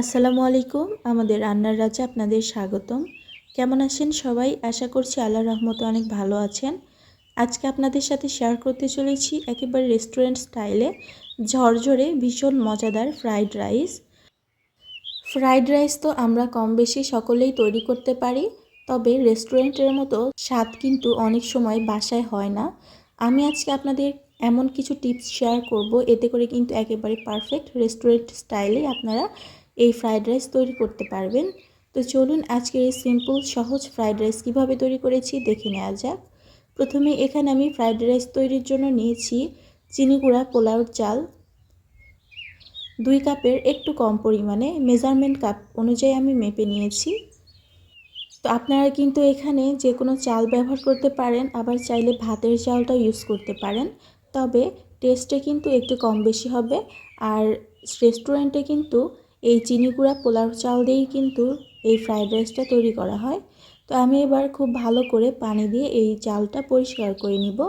আসসালামু আলাইকুম, আমাদের রান্নার রাজা আপনাদের স্বাগতম। কেমন আছেন সবাই? আশা করছি আল্লাহ রহমতে অনেক ভালো আছেন। আজকে আপনাদের সাথে শেয়ার করতে চলেছি একেবারে রেস্টুরেন্ট স্টাইলে ঝরঝরে ভীষণ মজাদার ফ্রাইড রাইস ফ্রাইড রাইস তো আমরা কম বেশি সকলেই তৈরি করতে পারি, তবে রেস্টুরেন্টের মতো স্বাদ কিন্তু অনেক সময় বাসায় হয় না। আমি আজকে আপনাদের এমন কিছু টিপস শেয়ার করব, এতে করে কিন্তু একেবারে পারফেক্ট রেস্টুরেন্ট স্টাইলে আপনারা এই ফ্রাইড রাইস তৈরি করতে পারবেন। তো চলুন আজকের এই সিম্পল সহজ ফ্রাইড রাইস কীভাবে তৈরি করেছি দেখে নেওয়া যাক। প্রথমে এখানে আমি ফ্রাইড রাইস তৈরির জন্য নিয়েছি চিনি গুঁড়া, পোলাওর চাল। দুই কাপের একটু কম পরিমাণে মেজারমেন্ট কাপ অনুযায়ী আমি মেপে নিয়েছি। তো আপনারা কিন্তু এখানে যে কোনো চাল ব্যবহার করতে পারেন, আবার চাইলে ভাতের চালটাও ইউজ করতে পারেন। তবে টেস্টে কিন্তু একটু কম বেশি হবে, আর রেস্টুরেন্টে কিন্তু এই চিনি গুঁড়া পোলাও চাল দিয়েই কিন্তু এই ফ্রাইড রাইসটা তৈরি করা হয়। তো আমি এবার খুব ভালো করে পানি দিয়ে এই চালটা পরিষ্কার করে নিব।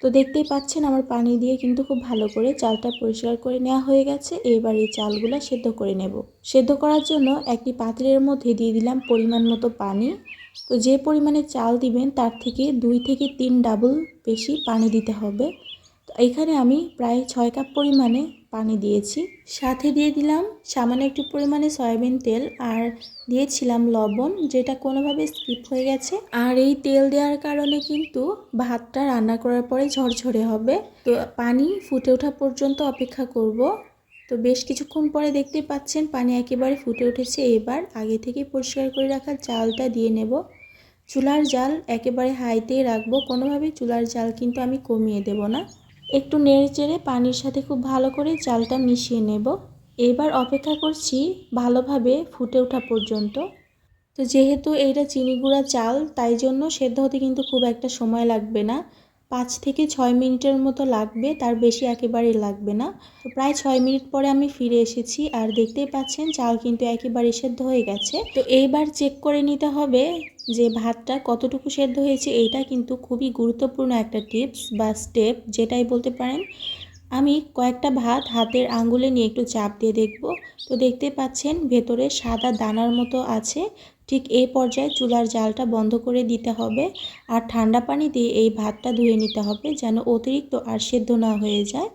তো দেখতেই পাচ্ছেন আমার পানি দিয়ে কিন্তু খুব ভালো করে চালটা পরিষ্কার করে নেওয়া হয়ে গেছে। এবার এই চালগুলো সেদ্ধ করে নেব। সেদ্ধ করার জন্য একটি পাত্রের মধ্যে দিয়ে দিলাম পরিমাণ মতো পানি। তো যে পরিমাণে চাল দিবেন তার থেকে দুই থেকে তিন ডাবল বেশি পানি দিতে হবে। এখানে আমি প্রায় ছয় কাপ পরিমাণে পানি দিয়েছি। সাথে দিয়ে দিলাম সামান্য একটু পরিমাণে সয়াবিন তেল আর দিয়েছিলাম লবণ, যেটা কোনোভাবে স্কিপ হয়ে গেছে। আর এই তেল দেওয়ার কারণে কিন্তু ভাতটা রান্না করার পরে ঝরঝরে হবে। তো পানি ফুটে ওঠা পর্যন্ত অপেক্ষা করব। তো বেশ কিছুক্ষণ পরে দেখতে পাচ্ছেন পানি একেবারে ফুটে উঠেছে। এবার আগে থেকে পরিষ্কার করে রাখা চালটা দিয়ে নেব। চুলার জাল একেবারে হাইতেই রাখব। কোনোভাবেই চুলার জাল কিন্তু আমি কমিয়ে দেব না। একটু নেড়ে চেড়ে পানির সাথে খুব ভালো করে চালটা মিশিয়ে নেব। এবার অপেক্ষা করছি ভালোভাবে ফুটে ওঠা পর্যন্ত। তো যেহেতু এইটা চিনি গুঁড়া চাল, তাই জন্য সেদ্ধ হতে কিন্তু খুব একটা সময় লাগবে না। পাঁচ থেকে ছয় মিনিটের মতো লাগবে, তার বেশি একেবারেই লাগবে না। তো প্রায় ছয় মিনিট পরে আমি ফিরে এসেছি আর দেখতেই পাচ্ছেন চাল কিন্তু একেবারে সেদ্ধ হয়ে গেছে। তো এইবার চেক করে নিতে হবে যে ভাতটা কতটুকু সেদ্ধ হয়েছে, এইটা কিন্তু খুবই গুরুত্বপূর্ণ একটা টিপস বা স্টেপ যেটাই বলতে পারেন। আমি কয়েকটা ভাত হাতের আঙ্গুলে নিয়ে একটু চাপ দিয়ে দেখব। তো দেখতে পাচ্ছেন ভেতরে সাদা দানার মতো আছে ঠিক এই পর্যায়ে চুলার জালটা বন্ধ করে দিতে হবে আর ঠান্ডা পানি দিয়ে এই ভাতটা ধুয়ে নিতে হবে যেন অতিরিক্ত আর সেদ্ধ না হয়ে যায়।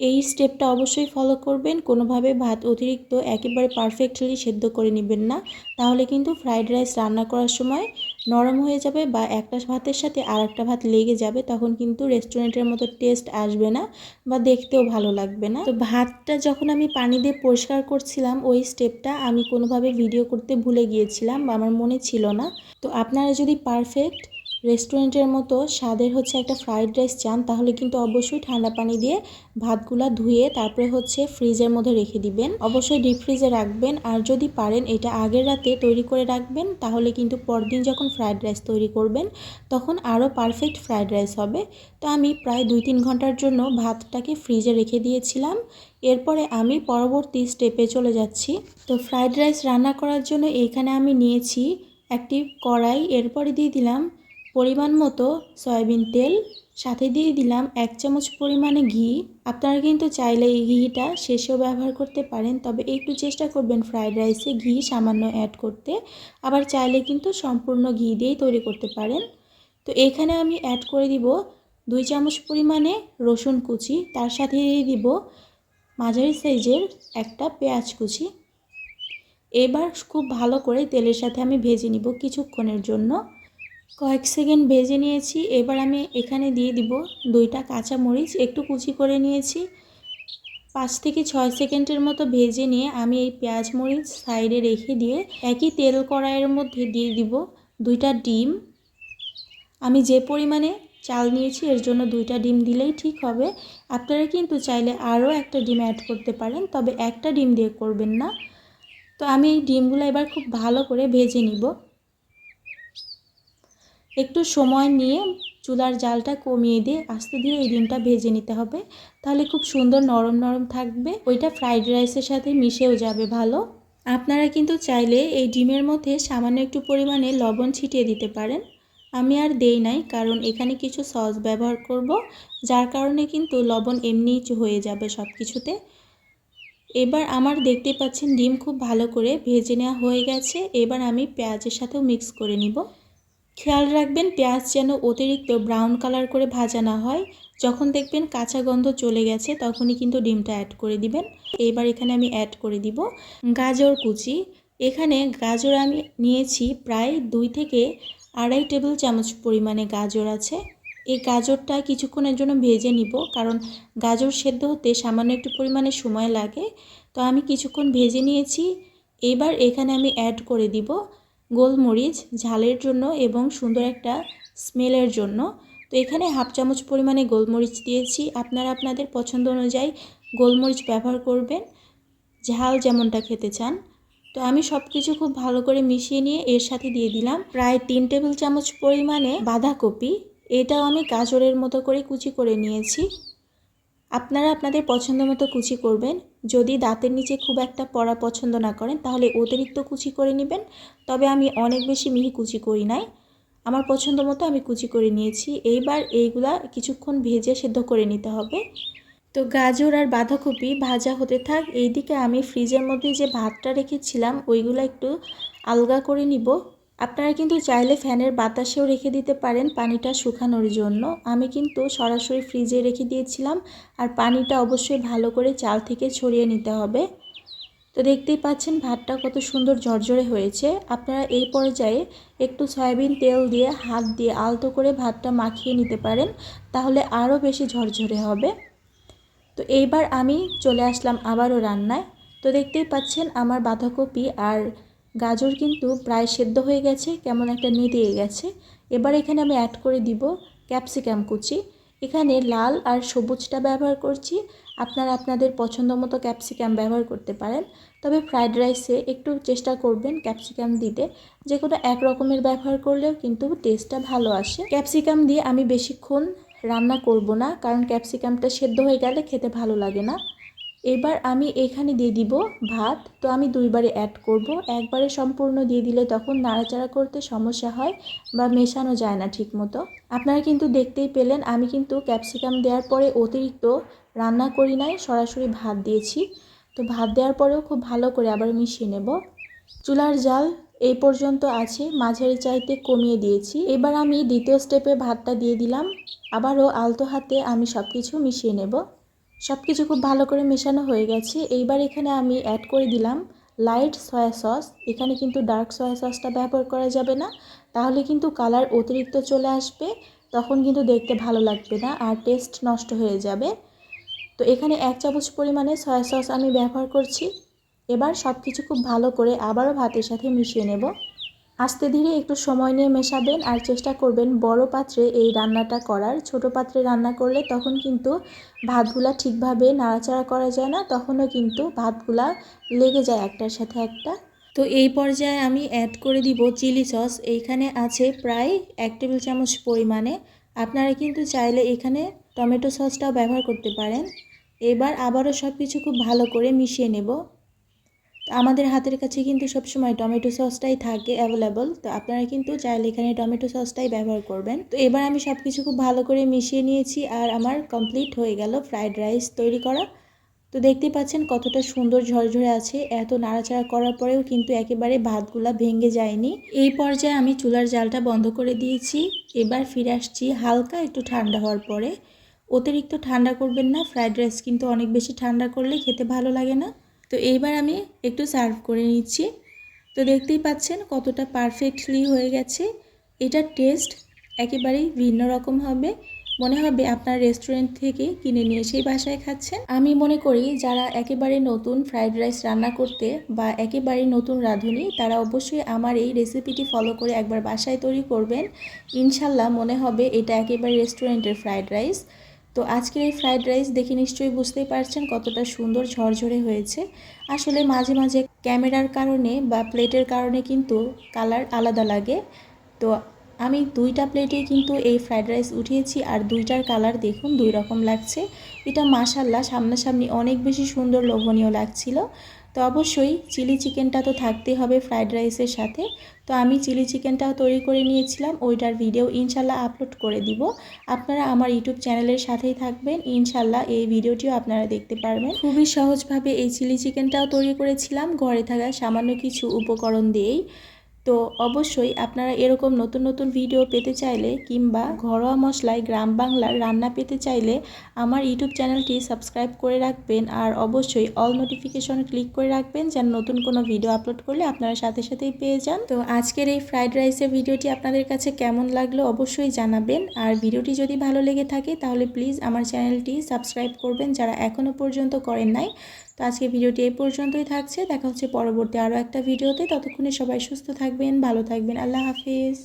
এই স্টেপটা অবশ্যই ফলো করবেন। কোনোভাবে ভাত অতিরিক্ত একেবারে পারফেক্টলি সেদ্ধ করে নেবেন না। তাহলে কিন্তু ফ্রাইড রাইস রান্না করার সময় নরম হয়ে যাবে বা একটা ভাতের সাথে আর একটা ভাত লেগে যাবে, তখন কিন্তু রেস্টুরেন্টের মতো টেস্ট আসবে না বা দেখতেও ভালো লাগবে না। তো ভাতটা যখন আমি পানি দিয়ে পরিষ্কার করছিলাম, ওই স্টেপটা আমি কোনোভাবে ভিডিও করতে ভুলে গিয়েছিলাম বা আমার মনে ছিল না। তো আপনারা যদি পারফেক্ট রেস্টুরেন্টের মতো স্বাদের হচ্ছে একটা ফ্রাইড রাইস চান, তাহলে কিন্তু অবশ্যই ঠান্ডা পানি দিয়ে ভাতগুলা ধুয়ে তারপরে হচ্ছে ফ্রিজের মধ্যে রেখে দিবেন। অবশ্যই ডিপ ফ্রিজে রাখবেন আর যদি পারেন এটা আগের রাতে তৈরি করে রাখবেন, তাহলে কিন্তু পরদিন যখন ফ্রাইড রাইস তৈরি করবেন, তখন আরও পারফেক্ট ফ্রাইড রাইস হবে। তো আমি প্রায় দুই তিন ঘণ্টার জন্য ভাতটাকে ফ্রিজে রেখে দিয়েছিলাম। এরপরে আমি পরবর্তী স্টেপে চলে যাচ্ছি। তো ফ্রাইড রাইস রান্না করার জন্য এইখানে আমি নিয়েছি একটি কড়াই, এরপরে দিয়ে দিলাম পরিমাণ মতো সয়াবিন তেল, সাথে দিয়ে দিলাম এক চামচ পরিমাণে ঘি। আপনারা কিন্তু চাইলে এই ঘিটা শেষেও ব্যবহার করতে পারেন, তবে একটু চেষ্টা করবেন ফ্রাইড রাইসে ঘি সামান্য অ্যাড করতে। আবার চাইলে কিন্তু সম্পূর্ণ ঘি দিয়েই তৈরি করতে পারেন। তো এখানে আমি অ্যাড করে দিব দুই চামচ পরিমাণে রসুন কুচি, তার সাথে দিয়ে দিব মাঝারি সাইজের একটা পেঁয়াজ কুচি। এবার খুব ভালো করে তেলের সাথে আমি ভেজে নিব কিছুক্ষণের জন্য। কয়েক সেকেন্ড ভেজে নিয়েছি, এবার আমি এখানে দিয়ে দিব দুইটা কাঁচা মরিচ একটু কুচি করে নিয়েছি। পাঁচ থেকে ছয় সেকেন্ডের মতো ভেজে নিয়ে আমি এই পেঁয়াজ মরিচ সাইডে রেখে দিয়ে একই তেল কড়াইয়ের মধ্যে দিয়ে দিব দুইটা ডিম। আমি যে পরিমাণে চাল নিয়েছি, এর জন্য দুইটা ডিম দিলেই ঠিক হবে। আপনারা কিন্তু চাইলে আরও একটা ডিম অ্যাড করতে পারেন, তবে একটা ডিম দিয়ে করবেন না। তো আমি এই ডিমগুলো এবার খুব ভালো করে ভেজে নিব। একটু সময় নিয়ে চুলার জালটা কমিয়ে দিয়ে আস্তে ধীরে এই ডিমটা ভেজে নিতে হবে। তাহলে খুব সুন্দর নরম নরম থাকবে। ওইটা ফ্রাইড রাইসের সাথে মিশেও যাবে ভালো। আপনারা কিন্তু চাইলে এই ডিমের মধ্যে সামান্য একটু পরিমাণে লবণ ছিটিয়ে দিতে পারেন। আমি আর দেই নাই, কারণ এখানে কিছু সস ব্যবহার করব, যার কারণে কিন্তু লবণ এমনিই হয়ে যাবে সব কিছুতে এবার আমার দেখতে পাচ্ছেন ডিম খুব ভালো করে ভেজে নেওয়া হয়ে গেছে। এবার আমি পেঁয়াজের সাথেও মিক্স করে নিব। খেয়াল রাখবেন পেঁয়াজ যেন অতিরিক্ত ব্রাউন কালার করে ভাজা না হয়। যখন দেখবেন কাঁচা গন্ধ চলে গেছে, তখনই কিন্তু ডিমটা অ্যাড করে দিবেন। এইবার এখানে আমি অ্যাড করে দিব গাজর কুচি। এখানে গাজর আমি নিয়েছি প্রায় দুই থেকে আড়াই টেবিল চামচ পরিমাণে গাজর আছে। এই গাজরটা কিছুক্ষণের জন্য ভেজে নিব, কারণ গাজর সেদ্ধ হতে সামান্য একটু পরিমাণে সময় লাগে। তো আমি কিছুক্ষণ ভেজে নিয়েছি। এবার এখানে আমি অ্যাড করে দিব গোলমরিচ, ঝালের জন্য এবং সুন্দর একটা স্মেলের জন্য। তো এখানে হাফ চামচ পরিমাণে গোলমরিচ দিয়েছি। আপনারা আপনাদের পছন্দ অনুযায়ী গোলমরিচ ব্যবহার করবেন, ঝাল যেমনটা খেতে চান। তো আমি সব কিছু খুব ভালো করে মিশিয়ে নিয়ে এর সাথে দিয়ে দিলাম প্রায় তিন টেবিল চামচ পরিমাণে বাঁধাকপি। এটাও আমি গাজরের মতো করে কুচি করে নিয়েছি। আপনারা আপনাদের পছন্দ মতো কুচি করবেন। যদি দাঁতের নিচে খুব একটা পড়া পছন্দ না করেন, তাহলে অতিরিক্ত কুচি করে নেবেন। তবে আমি অনেক বেশি মিহি কুচি করি নাই। আমার পছন্দ মতো আমি কুচি করে নিয়েছি। এইবার এইগুলা কিছুক্ষণ ভেজে সেদ্ধ করে নিতে হবে। তো গাজর আর বাঁধাকপি ভাজা হতে থাক। এইদিকে আমি ফ্রিজের মধ্যে যে ভাতটা রেখেছিলাম, ওইগুলো একটু আলগা করে নিব। আপনারা কিন্তু চাইলে ফ্যানের বাতাসেও রেখে দিতে পারেন পানিটা শুকানোর জন্য। আমি কিন্তু সরাসরি ফ্রিজে রেখে দিয়েছিলাম আর পানিটা অবশ্যই ভালো করে চাল থেকে ছড়িয়ে নিতে হবে। তো দেখতেই পাচ্ছেন ভাতটা কত সুন্দর ঝরঝরে হয়েছে। আপনারা এই পর্যায়ে একটু সয়াবিন তেল দিয়ে হাত দিয়ে আলতো করে ভাতটা মাখিয়ে নিতে পারেন, তাহলে আরও বেশি ঝরঝরে হবে। তো এইবার আমি চলে আসলাম আবারও রান্নায়। তো দেখতেই পাচ্ছেন আমার বাঁধাকপি আর গাজর কিন্তু প্রায় সেদ্ধ হয়ে গেছে, কেমন একটা নিয়ে গেছে। এবার এখানে আমি অ্যাড করে দিব ক্যাপসিকাম কুচি। এখানে লাল আর সবুজটা ব্যবহার করছি। আপনারা আপনাদের পছন্দ মতো ক্যাপসিকাম ব্যবহার করতে পারেন। তবে ফ্রায়েড রাইসে একটু চেষ্টা করবেন ক্যাপসিকাম দিতে। যে কোনো এক রকমের ব্যবহার করলেও কিন্তু টেস্টটা ভালো আসে। ক্যাপসিকাম দিয়ে আমি বেশিক্ষণ রান্না করব না, কারণ ক্যাপসিকামটা সেদ্ধ হয়ে গেলে খেতে ভালো লাগে না। এবার আমি এখানে দিয়ে দিব ভাত। তো আমি দুইবারে অ্যাড করব। একবারে সম্পূর্ণ দিয়ে দিলে তখন নাড়াচাড়া করতে সমস্যা হয় বা মেশানো যায় না ঠিক মতো আপনারা কিন্তু দেখতেই পেলেন, আমি কিন্তু ক্যাপসিকাম দেওয়ার পরে অতিরিক্ত রান্না করি নাই, সরাসরি ভাত দিয়েছি। তো ভাত দেওয়ার পরেও খুব ভালো করে আবার মিশিয়ে নেব। চুলার জাল এই পর্যন্ত আছে, মাঝারি চাইতে কমিয়ে দিয়েছি। এবার আমি দ্বিতীয় স্টেপে ভাতটা দিয়ে দিলাম। আবারও আলতো হাতে আমি সব কিছু মিশিয়ে নেব। সব কিছু খুব ভালো করে মেশানো হয়ে গেছে। এইবার এখানে আমি অ্যাড করে দিলাম লাইট সয়া সস এখানে কিন্তু ডার্ক সয়া সসটা ব্যবহার করা যাবে না। তাহলে কিন্তু কালার অতিরিক্ত চলে আসবে, তখন কিন্তু দেখতে ভালো লাগবে না আর টেস্ট নষ্ট হয়ে যাবে। তো এখানে এক চামচ পরিমাণে সয়া সস আমি ব্যবহার করছি। এবার সব কিছু খুব ভালো করে আবারও ভাতের সাথে মিশিয়ে নেব। আস্তে ধীরে একটু সময় নিয়ে মেশাবেন আর চেষ্টা করবেন বড় পাত্রে এই রান্নাটা করার। ছোট পাত্রে রান্না করলে তখন কিন্তু ভাতগুলা ঠিকভাবে নাড়াচাড়া করা যায় না, তখনও কিন্তু ভাতগুলা লেগে যায় একটার সাথে একটা। তো এই পর্যায়ে আমি অ্যাড করে দিব চিলি সস এইখানে আছে প্রায় এক টেবিল চামচ পরিমাণে। আপনারা কিন্তু চাইলে এখানে টমেটো সসটাও ব্যবহার করতে পারেন। এবার আবারও সব কিছু খুব ভালো করে মিশিয়ে নেব। আমাদের হাতের কাছে কিন্তু সবসময় টমেটো সসটাই থাকে অ্যাভেলেবল তো আপনারা কিন্তু চাইলে এখানে টমেটো সসটাই ব্যবহার করবেন। তো এবার আমি সব কিছু খুব ভালো করে মিশিয়ে নিয়েছি আর আমার কমপ্লিট হয়ে গেল ফ্রাইড রাইস তৈরি করা। তো দেখতেই পাচ্ছেন কতটা সুন্দর ঝরঝরে আছে, এত নাড়াচাড়া করার পরেও কিন্তু একেবারে ভাতগুলা ভেঙে যায়নি। এই পর্যায়ে আমি চুলার জালটা বন্ধ করে দিয়েছি। এবার ফিরে আসছি হালকা একটু ঠান্ডা হওয়ার পরে। অতিরিক্ত ঠান্ডা করবেন না ফ্রাইড রাইস কিন্তু অনেক বেশি ঠান্ডা করলে খেতে ভালো লাগে না। তো এইবার আমি একটু সার্ভ করে নিচ্ছি। তো দেখতেই পাচ্ছেন কতটা পারফেক্টলি হয়ে গেছে। এটার টেস্ট একেবারেই ভিন্ন রকম হবে। মনে হবে আপনার রেস্টুরেন্ট থেকে কিনে নিয়ে সেই বাসায় খাচ্ছেন। আমি মনে করি যারা একেবারে নতুন ফ্রাইড রাইস রান্না করতে বা একেবারে নতুন রাঁধুনি, তারা অবশ্যই আমার এই রেসিপিটি ফলো করে একবার বাসায় তৈরি করবেন। ইনশাল্লাহ মনে হবে এটা একেবারে রেস্টুরেন্টের ফ্রাইড রাইস। তো আজকের এই ফ্রাইড রাইস দেখে নিশ্চয়ই বুঝতেই পারছেন কতটা সুন্দর ঝরঝরে হয়েছে। আসলে মাঝে মাঝে ক্যামেরার কারণে বা প্লেটের কারণে কিন্তু কালার আলাদা লাগে। তো আমি দুইটা প্লেটে কিন্তু এই ফ্রাইড রাইস উঠিয়েছি আর দুইটার কালার দেখুন দুই রকম লাগছে। এটা মাসাল্লাহ সামনাসামনি অনেক বেশি সুন্দর লোভনীয় লাগছিল। তো অবশ্যই চিলি চিকেনটা তো থাকতেই হবে ফ্রায়েড রাইসের সাথে। তো আমি চিলি চিকেনটাও তৈরি করে নিয়েছিলাম, ওইটার ভিডিও ইনশাল্লাহ আপলোড করে দিব। আপনারা আমার ইউটিউব চ্যানেলের সাথেই থাকবেন, ইনশাল্লাহ এই ভিডিওটিও আপনারা দেখতে পারবেন। খুবই সহজভাবে এই চিলি চিকেনটাও তৈরি করেছিলাম, ঘরে থাকা সামান্য কিছু উপকরণ দিয়েই। তো অবশ্যই আপনারা এরকম নতুন নতুন ভিডিও পেতে চাইলে কিংবা ঘরোয়া মশলায় গ্রাম বাংলার রান্না পেতে চাইলে আমার ইউটিউব চ্যানেলটি সাবস্ক্রাইব করে রাখবেন আর অবশ্যই অল নোটিফিকেশন ক্লিক করে রাখবেন যেন নতুন কোনো ভিডিও আপলোড করলে আপনারা সাথে সাথেই পেয়ে যান। তো আজকের এই ফ্রাইড রাইসের ভিডিওটি আপনাদের কাছে কেমন লাগল অবশ্যই জানাবেন। আর ভিডিওটি যদি ভালো লেগে থাকে তাহলে প্লিজ আমার চ্যানেলটি সাবস্ক্রাইব করবেন যারা এখনও পর্যন্ত করেন নাই। তো আজকে ভিডিওটি এই পর্যন্তই থাকছে। দেখা হচ্ছে পরবর্তী আরও একটা ভিডিওতে। ততক্ষণে সবাই সুস্থ থাকবেন, ভালো থাকবেন। আল্লাহ হাফিজ।